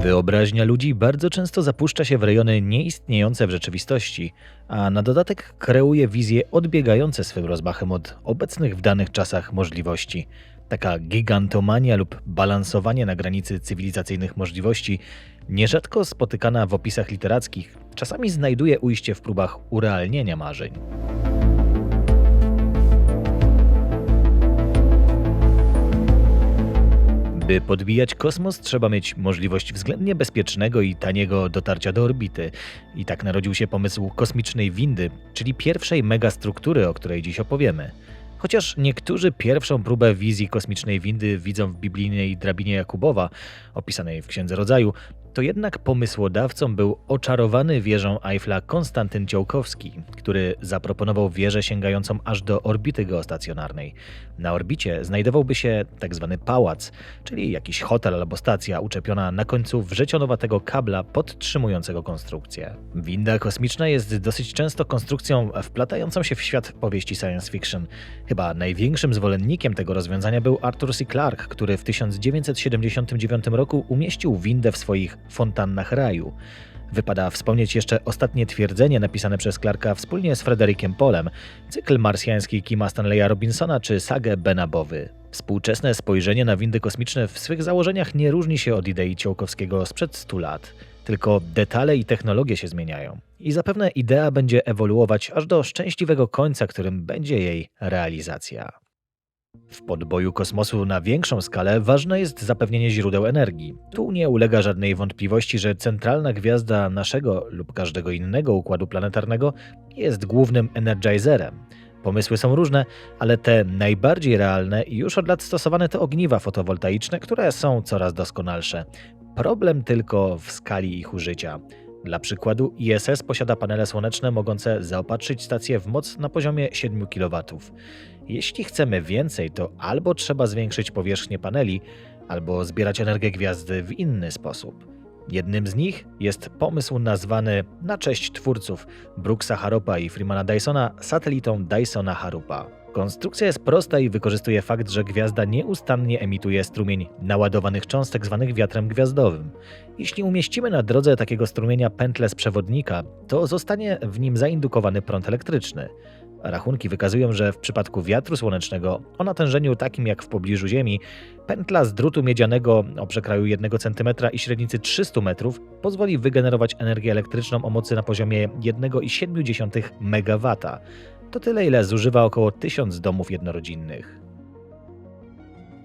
Wyobraźnia ludzi bardzo często zapuszcza się w rejony nieistniejące w rzeczywistości, a na dodatek kreuje wizje odbiegające swym rozmachem od obecnych w danych czasach możliwości. Taka gigantomania lub balansowanie na granicy cywilizacyjnych możliwości, nierzadko spotykana w opisach literackich, czasami znajduje ujście w próbach urealnienia marzeń. By podbijać kosmos, trzeba mieć możliwość względnie bezpiecznego i taniego dotarcia do orbity. I tak narodził się pomysł kosmicznej windy, czyli pierwszej megastruktury, o której dziś opowiemy. Chociaż niektórzy pierwszą próbę wizji kosmicznej windy widzą w biblijnej drabinie Jakubowa, opisanej w Księdze Rodzaju, to jednak pomysłodawcą był oczarowany wieżą Eiffla Konstantyn Ciołkowski, który zaproponował wieżę sięgającą aż do orbity geostacjonarnej. Na orbicie znajdowałby się tzw. Tak pałac, czyli jakiś hotel albo stacja uczepiona na końcu wrzecionowatego kabla podtrzymującego konstrukcję. Winda kosmiczna jest dosyć często konstrukcją wplatającą się w świat powieści science fiction. Chyba największym zwolennikiem tego rozwiązania był Arthur C. Clarke, który w 1979 roku umieścił windę w swoich fontannach raju. Wypada wspomnieć jeszcze ostatnie twierdzenie napisane przez Clarka wspólnie z Frederikiem Polem, cykl marsjański Kima Stanleya Robinsona czy sagę Benabowy. Współczesne spojrzenie na windy kosmiczne w swych założeniach nie różni się od idei Ciołkowskiego sprzed 100 lat. Tylko detale i technologie się zmieniają. I zapewne idea będzie ewoluować aż do szczęśliwego końca, którym będzie jej realizacja. W podboju kosmosu na większą skalę ważne jest zapewnienie źródeł energii. Tu nie ulega żadnej wątpliwości, że centralna gwiazda naszego lub każdego innego układu planetarnego jest głównym energizerem. Pomysły są różne, ale te najbardziej realne i już od lat stosowane to ogniwa fotowoltaiczne, które są coraz doskonalsze. Problem tylko w skali ich użycia. Dla przykładu ISS posiada panele słoneczne mogące zaopatrzyć stację w moc na poziomie 7 kW. Jeśli chcemy więcej, to albo trzeba zwiększyć powierzchnię paneli, albo zbierać energię gwiazdy w inny sposób. Jednym z nich jest pomysł nazwany na cześć twórców Brooksa Harupa i Freemana Dysona satelitą Dysona Harupa. Konstrukcja jest prosta i wykorzystuje fakt, że gwiazda nieustannie emituje strumień naładowanych cząstek zwanych wiatrem gwiazdowym. Jeśli umieścimy na drodze takiego strumienia pętlę z przewodnika, to zostanie w nim zaindukowany prąd elektryczny. Rachunki wykazują, że w przypadku wiatru słonecznego o natężeniu takim jak w pobliżu Ziemi, pętla z drutu miedzianego o przekraju 1 cm i średnicy 300 metrów pozwoli wygenerować energię elektryczną o mocy na poziomie 1,7 MW. To tyle, ile zużywa około 1000 domów jednorodzinnych.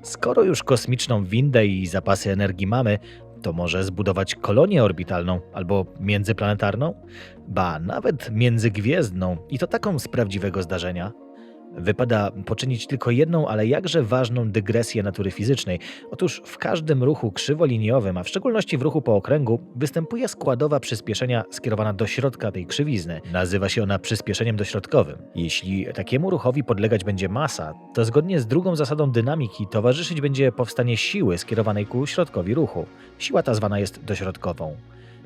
Skoro już kosmiczną windę i zapasy energii mamy, to może zbudować kolonię orbitalną albo międzyplanetarną, ba nawet międzygwiezdną i to taką z prawdziwego zdarzenia. Wypada poczynić tylko jedną, ale jakże ważną dygresję natury fizycznej. Otóż w każdym ruchu krzywoliniowym, a w szczególności w ruchu po okręgu, występuje składowa przyspieszenia skierowana do środka tej krzywizny. Nazywa się ona przyspieszeniem dośrodkowym. Jeśli takiemu ruchowi podlegać będzie masa, to zgodnie z drugą zasadą dynamiki towarzyszyć będzie powstanie siły skierowanej ku środkowi ruchu. Siła ta zwana jest dośrodkową.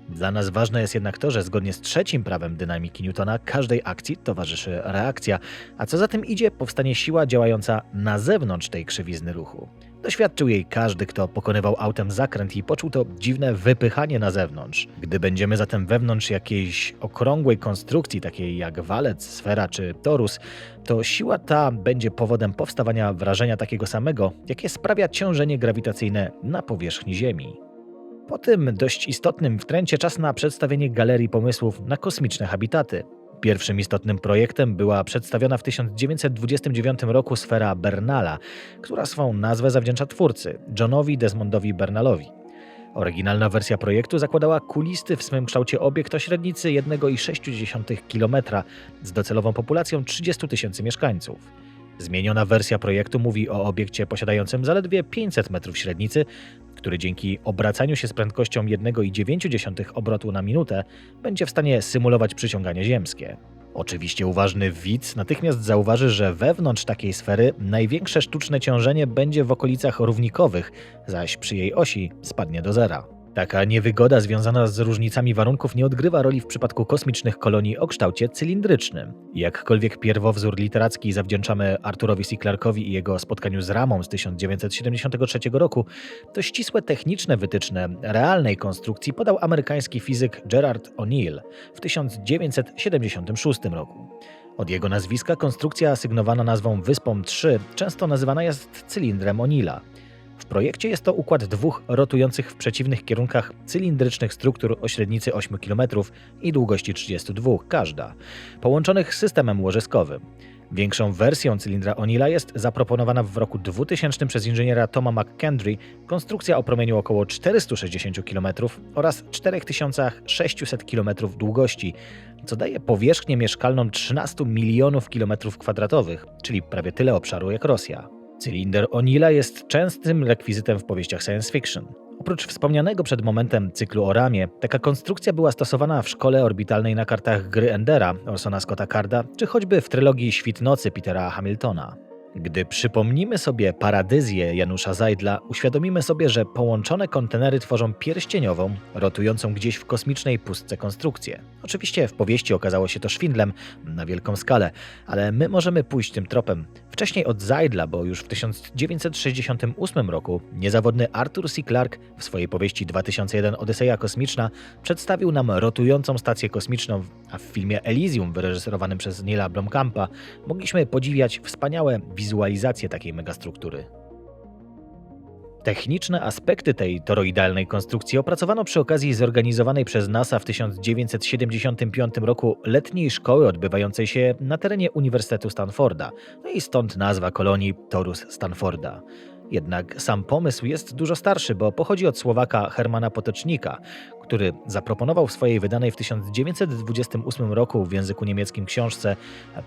Dla nas ważne jest jednak to, że zgodnie z trzecim prawem dynamiki Newtona każdej akcji towarzyszy reakcja, a co za tym idzie, powstanie siła działająca na zewnątrz tej krzywizny ruchu. Doświadczył jej każdy, kto pokonywał autem zakręt i poczuł to dziwne wypychanie na zewnątrz. Gdy będziemy zatem wewnątrz jakiejś okrągłej konstrukcji, takiej jak walec, sfera czy torus, to siła ta będzie powodem powstawania wrażenia takiego samego, jakie sprawia ciążenie grawitacyjne na powierzchni Ziemi. Po tym dość istotnym wtręcie czas na przedstawienie galerii pomysłów na kosmiczne habitaty. Pierwszym istotnym projektem była przedstawiona w 1929 roku sfera Bernala, która swą nazwę zawdzięcza twórcy, Johnowi Desmondowi Bernalowi. Oryginalna wersja projektu zakładała kulisty w swym kształcie obiekt o średnicy 1,6 km z docelową populacją 30 tysięcy mieszkańców. Zmieniona wersja projektu mówi o obiekcie posiadającym zaledwie 500 metrów średnicy, który dzięki obracaniu się z prędkością 1,9 obrotu na minutę będzie w stanie symulować przyciąganie ziemskie. Oczywiście uważny widz natychmiast zauważy, że wewnątrz takiej sfery największe sztuczne ciążenie będzie w okolicach równikowych, zaś przy jej osi spadnie do zera. Taka niewygoda związana z różnicami warunków nie odgrywa roli w przypadku kosmicznych kolonii o kształcie cylindrycznym. Jakkolwiek pierwowzór literacki zawdzięczamy Arturowi C. Clarke'owi i jego spotkaniu z Ramą z 1973 roku, to ścisłe techniczne wytyczne realnej konstrukcji podał amerykański fizyk Gerard O'Neill w 1976 roku. Od jego nazwiska konstrukcja asygnowana nazwą Wyspą 3 często nazywana jest cylindrem O'Neilla. W projekcie jest to układ dwóch rotujących w przeciwnych kierunkach cylindrycznych struktur o średnicy 8 km i długości 32 każda, połączonych systemem łożyskowym. Większą wersją cylindra O'Neilla jest zaproponowana w roku 2000 przez inżyniera Toma McKendry konstrukcja o promieniu około 460 km oraz 4600 km długości, co daje powierzchnię mieszkalną 13 milionów kilometrów kwadratowych, czyli prawie tyle obszaru jak Rosja. Cylinder O'Neilla jest częstym rekwizytem w powieściach science fiction. Oprócz wspomnianego przed momentem cyklu o ramie, taka konstrukcja była stosowana w szkole orbitalnej na kartach gry Endera Orsona Scotta Carda, czy choćby w trylogii Świt Nocy Petera Hamiltona. Gdy przypomnimy sobie paradyzję Janusza Zajdla, uświadomimy sobie, że połączone kontenery tworzą pierścieniową, rotującą gdzieś w kosmicznej pustce konstrukcję. Oczywiście w powieści okazało się to szwindlem na wielką skalę, ale my możemy pójść tym tropem. Wcześniej od Zajdla, bo już w 1968 roku niezawodny Arthur C. Clarke w swojej powieści 2001 Odyseja Kosmiczna przedstawił nam rotującą stację kosmiczną, a w filmie Elysium wyreżyserowanym przez Neila Blomkampa mogliśmy podziwiać wspaniałe wizualizację takiej megastruktury. Techniczne aspekty tej toroidalnej konstrukcji opracowano przy okazji zorganizowanej przez NASA w 1975 roku letniej szkoły odbywającej się na terenie Uniwersytetu Stanforda, no i stąd nazwa kolonii Torus Stanforda. Jednak sam pomysł jest dużo starszy, bo pochodzi od Słowaka Hermana Potocznika, który zaproponował w swojej wydanej w 1928 roku w języku niemieckim książce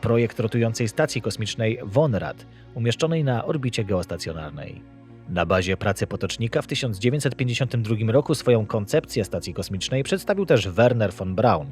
projekt rotującej stacji kosmicznej Vonrad, umieszczonej na orbicie geostacjonarnej. Na bazie pracy Potocznika w 1952 roku swoją koncepcję stacji kosmicznej przedstawił też Werner von Braun.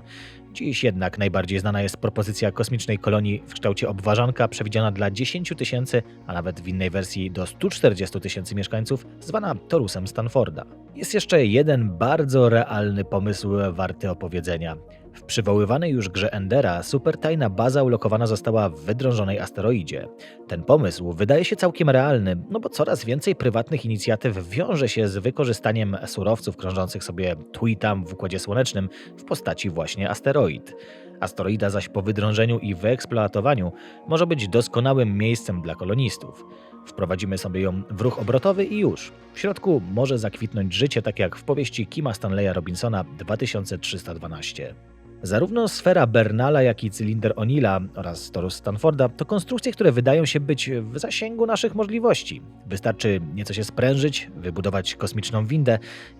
Dziś jednak najbardziej znana jest propozycja kosmicznej kolonii w kształcie obwarzanka przewidziana dla 10 tysięcy, a nawet w innej wersji do 140 tysięcy mieszkańców, zwana Torusem Stanforda. Jest jeszcze jeden bardzo realny pomysł warty opowiedzenia. W przywoływanej już grze Endera supertajna baza ulokowana została w wydrążonej asteroidzie. Ten pomysł wydaje się całkiem realny, no bo coraz więcej prywatnych inicjatyw wiąże się z wykorzystaniem surowców krążących sobie tu i tam w Układzie Słonecznym w postaci właśnie asteroid. Asteroida zaś po wydrążeniu i wyeksploatowaniu może być doskonałym miejscem dla kolonistów. Wprowadzimy sobie ją w ruch obrotowy i już. W środku może zakwitnąć życie, tak jak w powieści Kima Stanleya Robinsona 2312. Zarówno sfera Bernala, jak i cylinder O'Neilla oraz torus Stanforda to konstrukcje, które wydają się być w zasięgu naszych możliwości. Wystarczy nieco się sprężyć, wybudować kosmiczną windę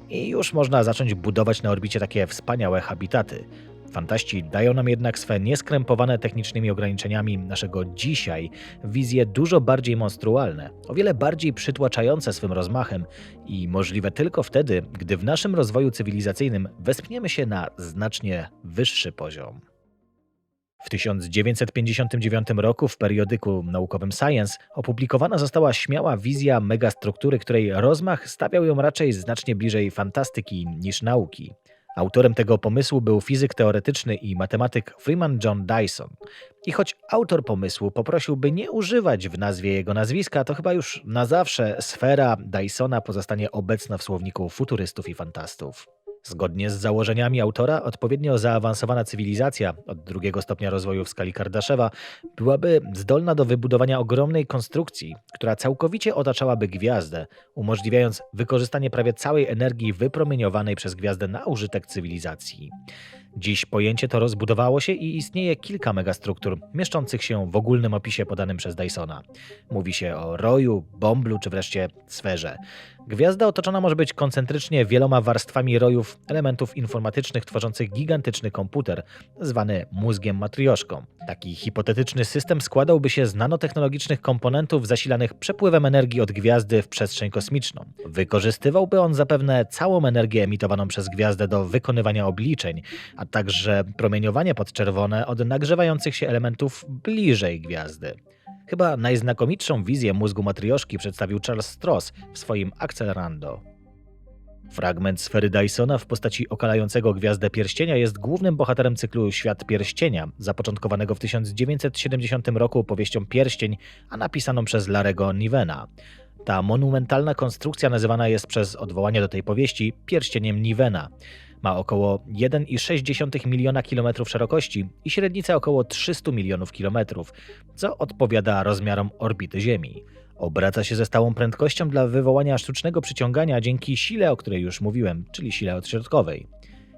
i już można zacząć budować na orbicie takie wspaniałe habitaty. Fantaści dają nam jednak swe nieskrępowane technicznymi ograniczeniami naszego dzisiaj wizje dużo bardziej monstrualne, o wiele bardziej przytłaczające swym rozmachem i możliwe tylko wtedy, gdy w naszym rozwoju cywilizacyjnym wespniemy się na znacznie wyższy poziom. W 1959 roku w periodyku naukowym Science opublikowana została śmiała wizja megastruktury, której rozmach stawiał ją raczej znacznie bliżej fantastyki niż nauki. Autorem tego pomysłu był fizyk teoretyczny i matematyk Freeman John Dyson. I choć autor pomysłu poprosił, by nie używać w nazwie jego nazwiska, to chyba już na zawsze sfera Dysona pozostanie obecna w słowniku futurystów i fantastów. Zgodnie z założeniami autora, odpowiednio zaawansowana cywilizacja od drugiego stopnia rozwoju w skali Kardaszewa byłaby zdolna do wybudowania ogromnej konstrukcji, która całkowicie otaczałaby gwiazdę, umożliwiając wykorzystanie prawie całej energii wypromieniowanej przez gwiazdę na użytek cywilizacji. Dziś pojęcie to rozbudowało się i istnieje kilka megastruktur mieszczących się w ogólnym opisie podanym przez Dysona. Mówi się o roju, bomblu czy wreszcie sferze. Gwiazda otoczona może być koncentrycznie wieloma warstwami rojów elementów informatycznych tworzących gigantyczny komputer, zwany mózgiem matrioszką. Taki hipotetyczny system składałby się z nanotechnologicznych komponentów zasilanych przepływem energii od gwiazdy w przestrzeń kosmiczną. Wykorzystywałby on zapewne całą energię emitowaną przez gwiazdę do wykonywania obliczeń, a także promieniowanie podczerwone od nagrzewających się elementów bliżej gwiazdy. Chyba najznakomitszą wizję mózgu matrioszki przedstawił Charles Stross w swoim Accelerando. Fragment sfery Dysona w postaci okalającego gwiazdę pierścienia jest głównym bohaterem cyklu Świat Pierścienia, zapoczątkowanego w 1970 roku powieścią Pierścień, a napisaną przez Larego Nivena. Ta monumentalna konstrukcja nazywana jest przez odwołanie do tej powieści pierścieniem Nivena. Ma około 1,6 miliona kilometrów szerokości i średnicę około 300 milionów kilometrów, co odpowiada rozmiarom orbity Ziemi. Obraca się ze stałą prędkością dla wywołania sztucznego przyciągania dzięki sile, o której już mówiłem, czyli sile odśrodkowej.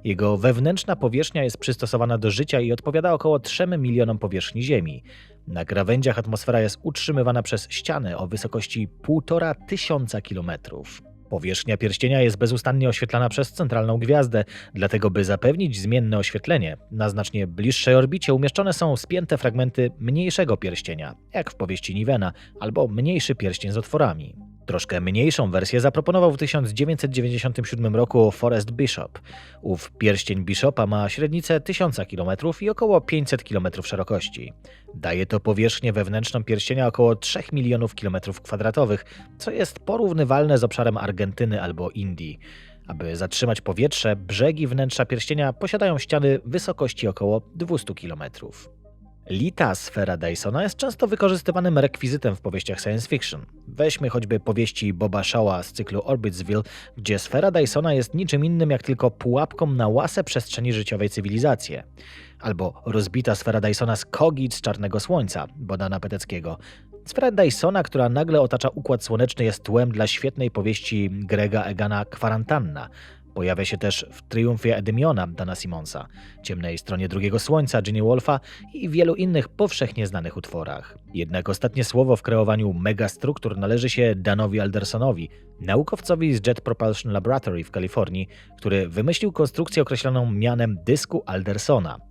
Jego wewnętrzna powierzchnia jest przystosowana do życia i odpowiada około 3 milionom powierzchni Ziemi. Na krawędziach atmosfera jest utrzymywana przez ściany o wysokości 1,5 tysiąca kilometrów. Powierzchnia pierścienia jest bezustannie oświetlana przez centralną gwiazdę, dlatego by zapewnić zmienne oświetlenie, na znacznie bliższej orbicie umieszczone są spięte fragmenty mniejszego pierścienia, jak w powieści Nivena, albo mniejszy pierścień z otworami. Troszkę mniejszą wersję zaproponował w 1997 roku Forrest Bishop. Ów pierścień Bishopa ma średnicę 1000 km i około 500 km szerokości. Daje to powierzchnię wewnętrzną pierścienia około 3 milionów km kwadratowych, co jest porównywalne z obszarem Argentyny albo Indii. Aby zatrzymać powietrze, brzegi wnętrza pierścienia posiadają ściany wysokości około 200 km. Lita sfera Dysona jest często wykorzystywanym rekwizytem w powieściach science fiction. Weźmy choćby powieści Boba Shawa z cyklu Orbitsville, gdzie sfera Dysona jest niczym innym jak tylko pułapką na łasę przestrzeni życiowej cywilizacji. Albo rozbita sfera Dysona z Kogit z Czarnego Słońca, Bodana Peteckiego. Sfera Dysona, która nagle otacza Układ Słoneczny jest tłem dla świetnej powieści Grega Egana Kwarantanna, Pojawia się też w Triumfie Edymiona Dana Simonsa, Ciemnej Stronie Drugiego Słońca Ginny Wolfa i wielu innych powszechnie znanych utworach. Jednak ostatnie słowo w kreowaniu megastruktur należy się Danowi Aldersonowi, naukowcowi z Jet Propulsion Laboratory w Kalifornii, który wymyślił konstrukcję określoną mianem dysku Aldersona –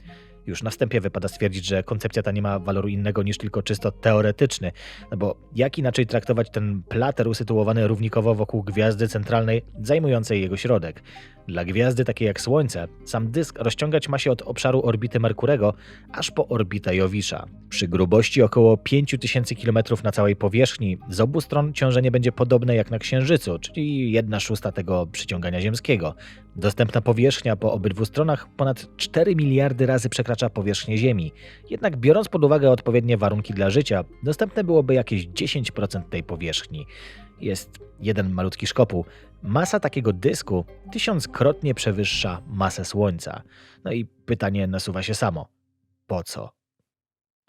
już na wstępie wypada stwierdzić, że koncepcja ta nie ma waloru innego niż tylko czysto teoretyczny, no bo jak inaczej traktować ten plater usytuowany równikowo wokół gwiazdy centralnej, zajmującej jego środek? Dla gwiazdy takiej jak Słońce, sam dysk rozciągać ma się od obszaru orbity Merkurego aż po orbitę Jowisza. Przy grubości około 5000 km na całej powierzchni z obu stron ciążenie będzie podobne jak na Księżycu, czyli 1 szósta tego przyciągania ziemskiego. Dostępna powierzchnia po obydwu stronach ponad 4 miliardy razy przekracza powierzchnię Ziemi. Jednak biorąc pod uwagę odpowiednie warunki dla życia, dostępne byłoby jakieś 10% tej powierzchni. Jest jeden malutki szkopuł. Masa takiego dysku tysiąckrotnie przewyższa masę Słońca. No i pytanie nasuwa się samo. Po co?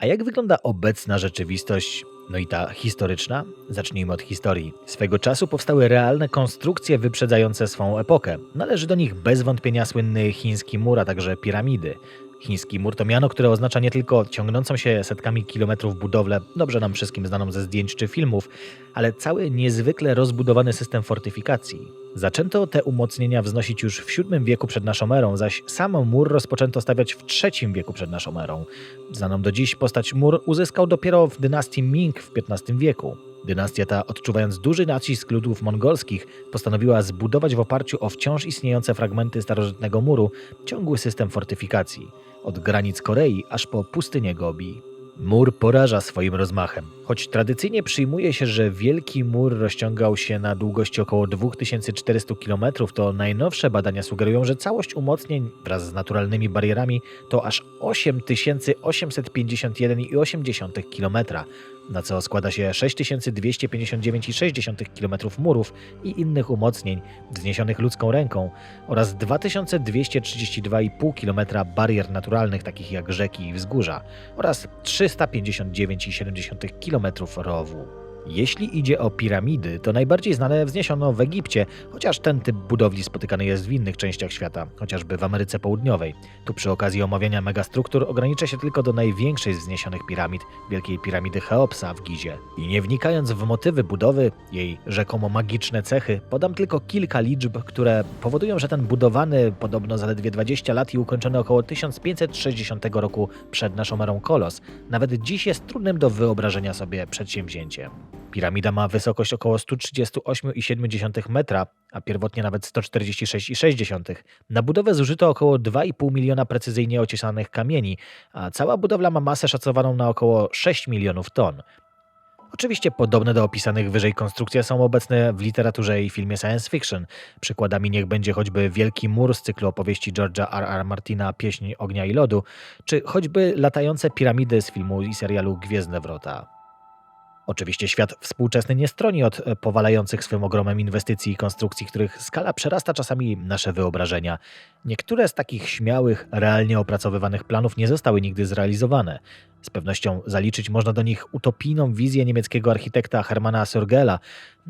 A jak wygląda obecna rzeczywistość, no i ta historyczna? Zacznijmy od historii. Swego czasu powstały realne konstrukcje wyprzedzające swą epokę. Należy do nich bez wątpienia słynny chiński mur, a także piramidy. Chiński mur to miano, które oznacza nie tylko ciągnącą się setkami kilometrów budowlę, dobrze nam wszystkim znaną ze zdjęć czy filmów, ale cały niezwykle rozbudowany system fortyfikacji. Zaczęto te umocnienia wznosić już w VII wieku przed naszą erą, zaś sam mur rozpoczęto stawiać w III wieku przed naszą erą. Znaną do dziś postać mur uzyskał dopiero w dynastii Ming w XV wieku. Dynastia ta, odczuwając duży nacisk ludów mongolskich, postanowiła zbudować w oparciu o wciąż istniejące fragmenty starożytnego muru ciągły system fortyfikacji od granic Korei aż po pustynię Gobi. Mur poraża swoim rozmachem. Choć tradycyjnie przyjmuje się, że wielki mur rozciągał się na długości około 2400 km, to najnowsze badania sugerują, że całość umocnień wraz z naturalnymi barierami to aż 8851,8 km, na co składa się 6259,6 km murów i innych umocnień wzniesionych ludzką ręką oraz 2232,5 km barier naturalnych takich jak rzeki i wzgórza oraz 359,7 km rowu. Jeśli idzie o piramidy, to najbardziej znane wzniesiono w Egipcie, chociaż ten typ budowli spotykany jest w innych częściach świata, chociażby w Ameryce Południowej. Tu przy okazji omawiania megastruktur ograniczę się tylko do największej z wzniesionych piramid, Wielkiej Piramidy Cheopsa w Gizie. I nie wnikając w motywy budowy, jej rzekomo magiczne cechy, podam tylko kilka liczb, które powodują, że ten budowany podobno zaledwie 20 lat i ukończony około 1560 roku przed naszą erą kolos, nawet dziś jest trudnym do wyobrażenia sobie przedsięwzięciem. Piramida ma wysokość około 138,7 metra, a pierwotnie nawet 146,6. Na budowę zużyto około 2,5 miliona precyzyjnie ociesanych kamieni, a cała budowla ma masę szacowaną na około 6 milionów ton. Oczywiście podobne do opisanych wyżej konstrukcje są obecne w literaturze i filmie science fiction. Przykładami niech będzie choćby Wielki Mur z cyklu opowieści George'a R. R. Martina Pieśń Ognia i Lodu, czy choćby latające piramidy z filmu i serialu Gwiezdne Wrota. Oczywiście świat współczesny nie stroni od e, powalających swym ogromem inwestycji i konstrukcji, których skala przerasta czasami nasze wyobrażenia. Niektóre z takich śmiałych, realnie opracowywanych planów nie zostały nigdy zrealizowane. Z pewnością zaliczyć można do nich utopijną wizję niemieckiego architekta Hermana Sorgela,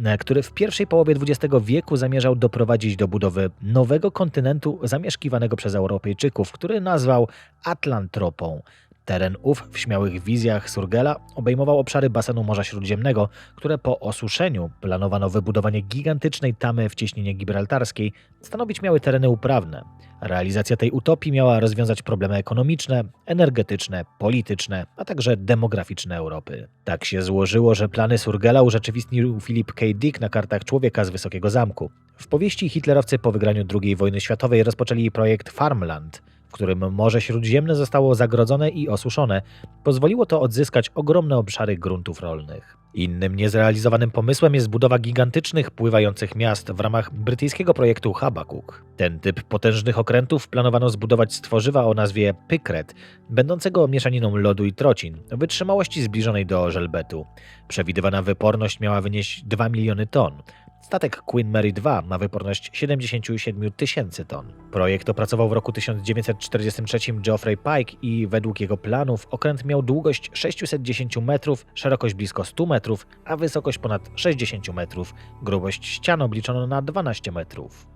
e, który w pierwszej połowie XX wieku zamierzał doprowadzić do budowy nowego kontynentu zamieszkiwanego przez Europejczyków, który nazwał Atlantropą. Teren ów w śmiałych wizjach Surgela obejmował obszary basenu Morza Śródziemnego, które po osuszeniu planowano wybudowanie gigantycznej tamy w cieśninie gibraltarskiej stanowić miały tereny uprawne. Realizacja tej utopii miała rozwiązać problemy ekonomiczne, energetyczne, polityczne, a także demograficzne Europy. Tak się złożyło, że plany Surgela urzeczywistnił Philip K. Dick na kartach Człowieka z Wysokiego Zamku. W powieści hitlerowcy po wygraniu II wojny światowej rozpoczęli projekt Farmland – którym Morze Śródziemne zostało zagrodzone i osuszone, pozwoliło to odzyskać ogromne obszary gruntów rolnych. Innym niezrealizowanym pomysłem jest budowa gigantycznych pływających miast w ramach brytyjskiego projektu Habakuk. Ten typ potężnych okrętów planowano zbudować z tworzywa o nazwie pykret, będącego mieszaniną lodu i trocin, wytrzymałości zbliżonej do żelbetu. Przewidywana wyporność miała wynieść 2 miliony ton, Statek Queen Mary II ma wyporność 77 tysięcy ton. Projekt opracował w roku 1943 Geoffrey Pike i według jego planów okręt miał długość 610 metrów, szerokość blisko 100 metrów, a wysokość ponad 60 metrów. Grubość ścian obliczono na 12 metrów.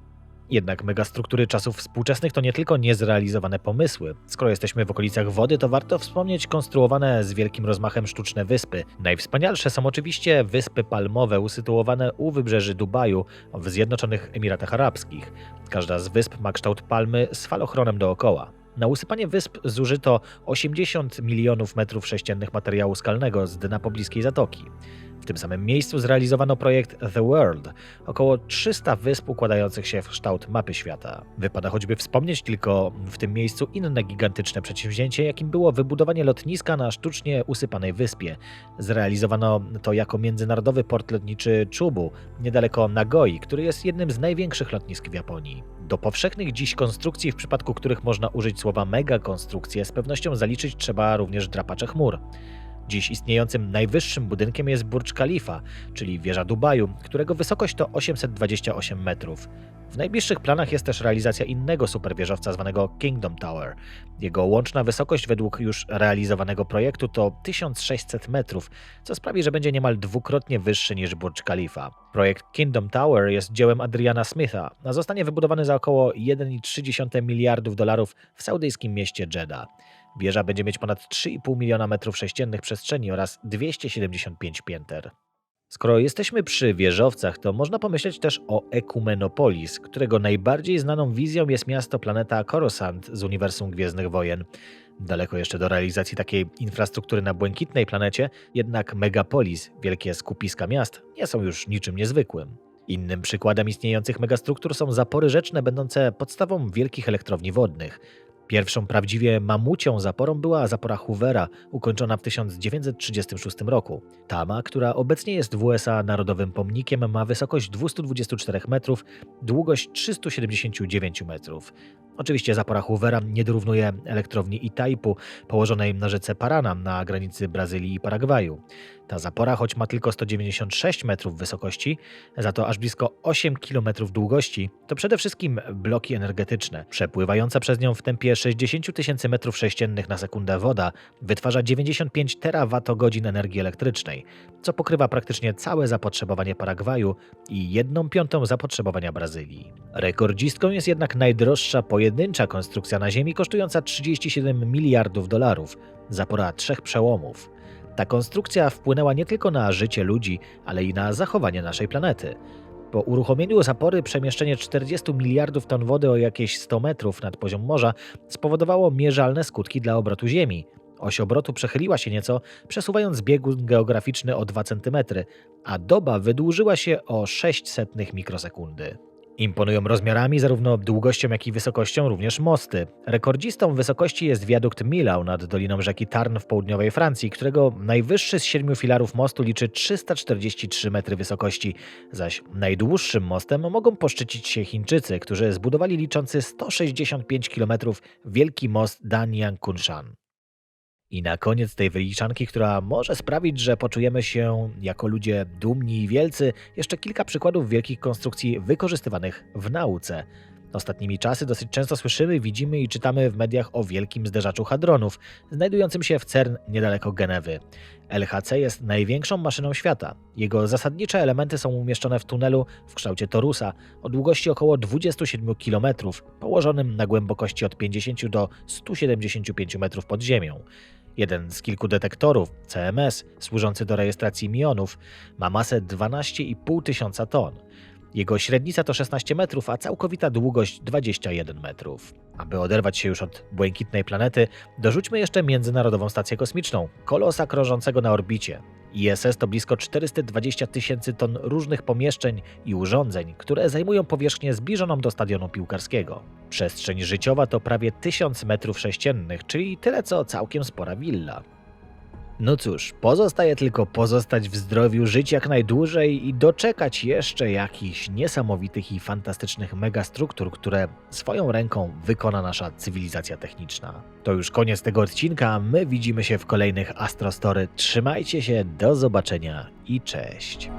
Jednak megastruktury czasów współczesnych to nie tylko niezrealizowane pomysły. Skoro jesteśmy w okolicach wody, to warto wspomnieć konstruowane z wielkim rozmachem sztuczne wyspy. Najwspanialsze są oczywiście wyspy palmowe usytuowane u wybrzeży Dubaju w Zjednoczonych Emiratach Arabskich. Każda z wysp ma kształt palmy z falochronem dookoła. Na usypanie wysp zużyto 80 milionów metrów sześciennych materiału skalnego z dna pobliskiej zatoki. W tym samym miejscu zrealizowano projekt The World, około 300 wysp układających się w kształt mapy świata. Wypada choćby wspomnieć tylko w tym miejscu inne gigantyczne przedsięwzięcie, jakim było wybudowanie lotniska na sztucznie usypanej wyspie. Zrealizowano to jako międzynarodowy port lotniczy Chubu, niedaleko Nagoi, który jest jednym z największych lotnisk w Japonii. Do powszechnych dziś konstrukcji, w przypadku których można użyć słowa mega konstrukcje, z pewnością zaliczyć trzeba również drapacze chmur. Dziś istniejącym najwyższym budynkiem jest Burj Khalifa, czyli wieża Dubaju, którego wysokość to 828 metrów. W najbliższych planach jest też realizacja innego superwieżowca zwanego Kingdom Tower. Jego łączna wysokość według już realizowanego projektu to 1600 metrów, co sprawi, że będzie niemal dwukrotnie wyższy niż Burj Khalifa. Projekt Kingdom Tower jest dziełem Adriana Smitha, a zostanie wybudowany za około 1,3 miliardów dolarów w saudyjskim mieście Jeddah. Wieża będzie mieć ponad 3,5 miliona metrów sześciennych przestrzeni oraz 275 pięter. Skoro jesteśmy przy wieżowcach, to można pomyśleć też o Ekumenopolis, którego najbardziej znaną wizją jest miasto planeta Coruscant z uniwersum Gwiezdnych Wojen. Daleko jeszcze do realizacji takiej infrastruktury na błękitnej planecie, jednak megapolis, wielkie skupiska miast, nie są już niczym niezwykłym. Innym przykładem istniejących megastruktur są zapory rzeczne będące podstawą wielkich elektrowni wodnych. Pierwszą prawdziwie mamucią zaporą była zapora Hoovera, ukończona w 1936 roku. Tama, która obecnie jest w USA narodowym pomnikiem, ma wysokość 224 metrów, długość 379 metrów. Oczywiście zapora Hoovera nie dorównuje elektrowni Itaipu, położonej na rzece Parana na granicy Brazylii i Paragwaju. Ta zapora, choć ma tylko 196 metrów wysokości, za to aż blisko 8 km długości, to przede wszystkim bloki energetyczne. Przepływająca przez nią w tempie 60 tysięcy metrów sześciennych na sekundę woda wytwarza 95 terawatogodzin energii elektrycznej, co pokrywa praktycznie całe zapotrzebowanie Paragwaju i 1 piątą zapotrzebowania Brazylii. Rekordzistką jest jednak najdroższa pojedyncza konstrukcja na Ziemi, kosztująca 37 miliardów dolarów, zapora trzech przełomów. Ta konstrukcja wpłynęła nie tylko na życie ludzi, ale i na zachowanie naszej planety. Po uruchomieniu zapory przemieszczenie 40 miliardów ton wody o jakieś 100 metrów nad poziom morza spowodowało mierzalne skutki dla obrotu Ziemi. Oś obrotu przechyliła się nieco, przesuwając biegun geograficzny o 2 cm, a doba wydłużyła się o 600 mikrosekundy. Imponują rozmiarami, zarówno długością, jak i wysokością, również mosty. Rekordzistą wysokości jest wiadukt Millau nad doliną rzeki Tarn w południowej Francji, którego najwyższy z siedmiu filarów mostu liczy 343 metry wysokości, zaś najdłuższym mostem mogą poszczycić się Chińczycy, którzy zbudowali liczący 165 km wielki most Danyang Kunshan. I na koniec tej wyliczanki, która może sprawić, że poczujemy się jako ludzie dumni i wielcy, jeszcze kilka przykładów wielkich konstrukcji wykorzystywanych w nauce. Ostatnimi czasy dosyć często słyszymy, widzimy i czytamy w mediach o wielkim zderzaczu hadronów, znajdującym się w CERN niedaleko Genewy. LHC jest największą maszyną świata. Jego zasadnicze elementy są umieszczone w tunelu w kształcie torusa o długości około 27 km, położonym na głębokości od 50 do 175 metrów pod ziemią. Jeden z kilku detektorów, CMS, służący do rejestracji mionów, ma masę 12,5 tysiąca ton. Jego średnica to 16 metrów, a całkowita długość 21 metrów. Aby oderwać się już od błękitnej planety, dorzućmy jeszcze Międzynarodową Stację Kosmiczną, kolosa krążącego na orbicie. ISS to blisko 420 tysięcy ton różnych pomieszczeń i urządzeń, które zajmują powierzchnię zbliżoną do stadionu piłkarskiego. Przestrzeń życiowa to prawie 1000 metrów sześciennych, czyli tyle co całkiem spora willa. No cóż, pozostaje tylko pozostać w zdrowiu, żyć jak najdłużej i doczekać jeszcze jakichś niesamowitych i fantastycznych megastruktur, które swoją ręką wykona nasza cywilizacja techniczna. To już koniec tego odcinka, my widzimy się w kolejnych Astrostory. Trzymajcie się, do zobaczenia i cześć.